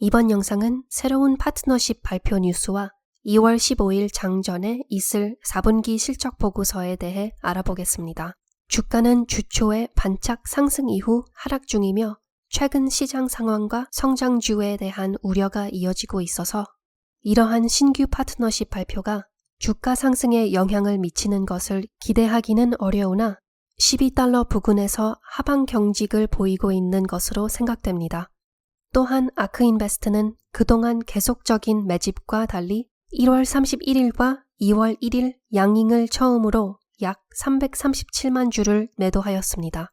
이번 영상은 새로운 파트너십 발표 뉴스와 2월 15일 장전에 있을 4분기 실적 보고서에 대해 알아보겠습니다. 주가는 주초에 반짝 상승 이후 하락 중이며 최근 시장 상황과 성장주에 대한 우려가 이어지고 있어서 이러한 신규 파트너십 발표가 주가 상승에 영향을 미치는 것을 기대하기는 어려우나 12달러 부근에서 하방 경직을 보이고 있는 것으로 생각됩니다. 또한 아크인베스트는 그동안 계속적인 매집과 달리 1월 31일과 2월 1일 양잉을 처음으로 약 337만 주를 매도하였습니다.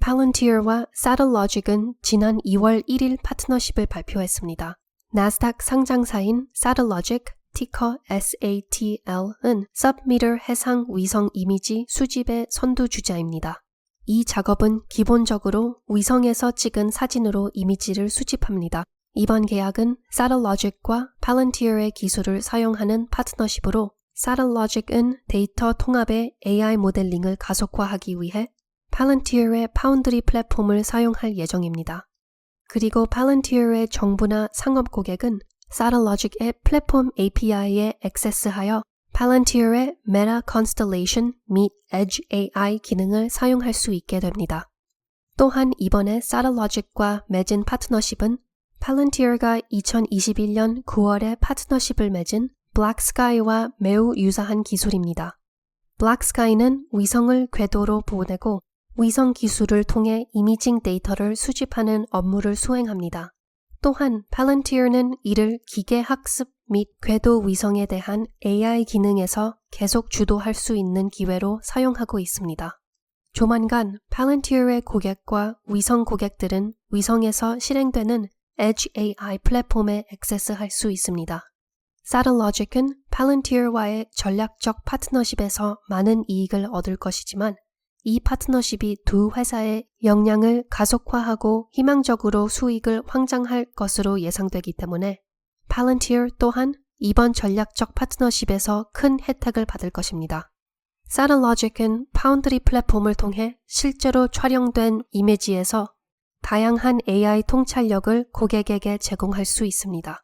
팔런티어와 사들러직은 지난 2월 1일 파트너십을 발표했습니다. 나스닥 상장사인 사들러직 티커 SATL은 서브미터 해상 위성 이미지 수집의 선두 주자입니다. 이 작업은 기본적으로 위성에서 찍은 사진으로 이미지를 수집합니다. 이번 계약은 사들러직과 팔런티어의 기술을 사용하는 파트너십으로 사들러직은 데이터 통합의 AI 모델링을 가속화하기 위해 팔런티어의 파운드리 플랫폼을 사용할 예정입니다. 그리고 팔런티어의 정부나 상업 고객은 사들러직의 플랫폼 API에 액세스하여 팔런티어의 메타 컨스텔레이션 및 Edge AI 기능을 사용할 수 있게 됩니다. 또한 이번에 사들러직과 맺은 파트너십은 팔런티어가 2021년 9월에 파트너십을 맺은 블랙스카이와 매우 유사한 기술입니다. 블랙스카이는 위성을 궤도로 보내고 위성 기술을 통해 이미징 데이터를 수집하는 업무를 수행합니다. 또한 팔런티어는 이를 기계 학습 및 궤도 위성에 대한 AI 기능에서 계속 주도할 수 있는 기회로 사용하고 있습니다. 조만간 팔런티어의 고객과 위성 고객들은 위성에서 실행되는 Edge AI 플랫폼에 액세스할 수 있습니다. 사들러직은 팔런티어와의 전략적 파트너십에서 많은 이익을 얻을 것이지만 이 파트너십이 두 회사의 역량을 가속화하고 희망적으로 수익을 확장할 것으로 예상되기 때문에 팔런티어 또한 이번 전략적 파트너십에서 큰 혜택을 받을 것입니다. 사들러직은 파운드리 플랫폼을 통해 실제로 촬영된 이미지에서 다양한 AI 통찰력을 고객에게 제공할 수 있습니다.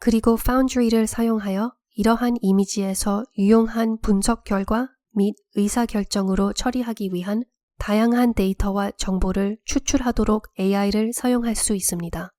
그리고 파운드리를 사용하여 이러한 이미지에서 유용한 분석 결과 및 의사결정으로 처리하기 위한 다양한 데이터와 정보를 추출하도록 AI를 사용할 수 있습니다.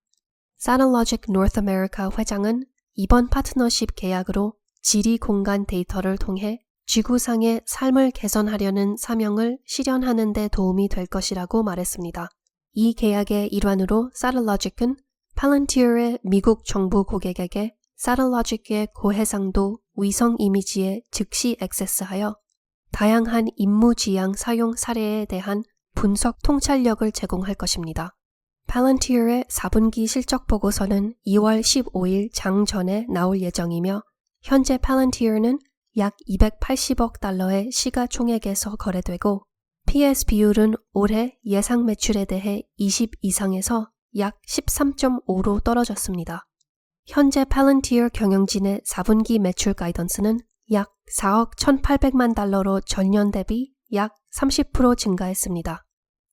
사널로직 노스 아메리카 회장은 이번 파트너십 계약으로 지리 공간 데이터를 통해 지구상의 삶을 개선하려는 사명을 실현하는 데 도움이 될 것이라고 말했습니다. 이 계약의 일환으로 사들러직은 팔런티어의 미국 정부 고객에게 사들러직의 고해상도 위성 이미지에 즉시 액세스하여 다양한 임무 지향 사용 사례에 대한 분석 통찰력을 제공할 것입니다. 팔런티어의 4분기 실적 보고서는 2월 15일 장전에 나올 예정이며 현재 팔런티어는 약 280억 달러의 시가총액에서 거래되고 PS 비율은 올해 예상 매출에 대해 20 이상에서 약 13.5로 떨어졌습니다. 현재 팔런티어 경영진의 4분기 매출 가이던스는 약 4억 1,800만 달러로 전년 대비 약 30% 증가했습니다.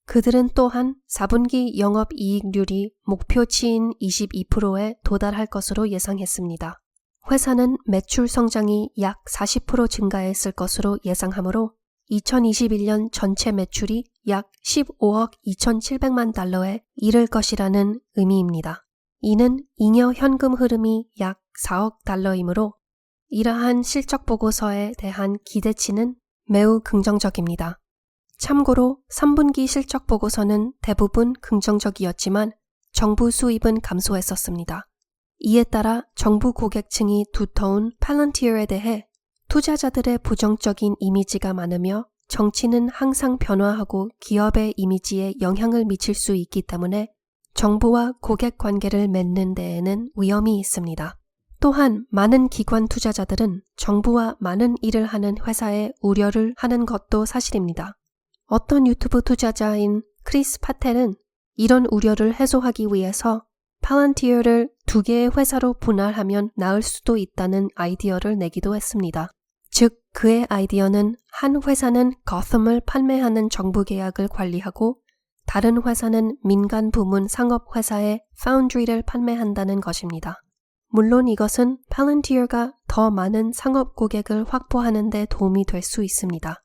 그들은 또한 4분기 영업 이익률이 목표치인 22%에 도달할 것으로 예상했습니다. 회사는 매출 성장이 약 40% 증가했을 것으로 예상하므로 2021년 전체 매출이 약 15억 2,700만 달러에 이를 것이라는 의미입니다. 이는 잉여 현금 흐름이 약 4억 달러이므로 이러한 실적 보고서에 대한 기대치는 매우 긍정적입니다. 참고로 3분기 실적 보고서는 대부분 긍정적이었지만 정부 수입은 감소했었습니다. 이에 따라 정부 고객층이 두터운 팔런티어에 대해 투자자들의 부정적인 이미지가 많으며 정치는 항상 변화하고 기업의 이미지에 영향을 미칠 수 있기 때문에 정부와 고객 관계를 맺는 데에는 위험이 있습니다. 또한 많은 기관 투자자들은 정부와 많은 일을 하는 회사에 우려를 하는 것도 사실입니다. 어떤 유튜브 투자자인 크리스 파텔은 이런 우려를 해소하기 위해서 팔런티어를 두 개의 회사로 분할하면 나을 수도 있다는 아이디어를 내기도 했습니다. 즉, 그의 아이디어는 한 회사는 거썸을 판매하는 정부 계약을 관리하고 다른 회사는 민간 부문 상업 회사에 파운드리를 판매한다는 것입니다. 물론 이것은 팔런티어가 더 많은 상업 고객을 확보하는 데 도움이 될 수 있습니다.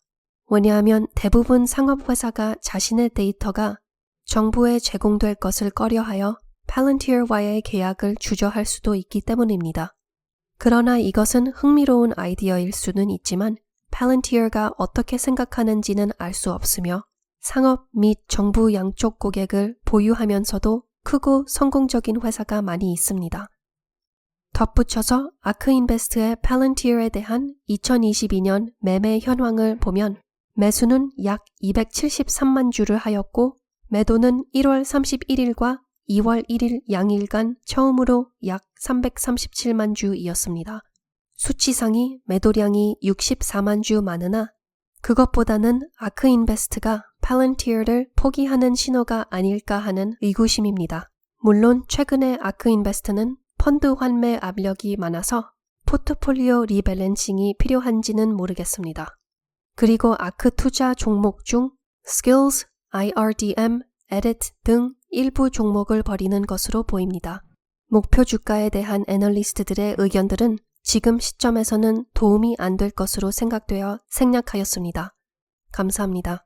왜냐하면 대부분 상업 회사가 자신의 데이터가 정부에 제공될 것을 꺼려하여 팔런티어와의 계약을 주저할 수도 있기 때문입니다. 그러나 이것은 흥미로운 아이디어일 수는 있지만 팔런티어가 어떻게 생각하는지는 알 수 없으며 상업 및 정부 양쪽 고객을 보유하면서도 크고 성공적인 회사가 많이 있습니다. 덧붙여서 아크인베스트의 팔런티어에 대한 2022년 매매 현황을 보면 매수는 약 273만 주를 하였고 매도는 1월 31일과 2월 1일 양일간 처음으로 약 337만 주이었습니다. 수치상이 매도량이 64만 주 많으나 그것보다는 아크인베스트가 팔런티어를 포기하는 신호가 아닐까 하는 의구심입니다. 물론 최근에 아크인베스트는 펀드 환매 압력이 많아서 포트폴리오 리밸런싱이 필요한지는 모르겠습니다. 그리고 아크 투자 종목 중 Skills, IRDM, Edit 등 일부 종목을 버리는 것으로 보입니다. 목표 주가에 대한 애널리스트들의 의견들은 지금 시점에서는 도움이 안 될 것으로 생각되어 생략하였습니다. 감사합니다.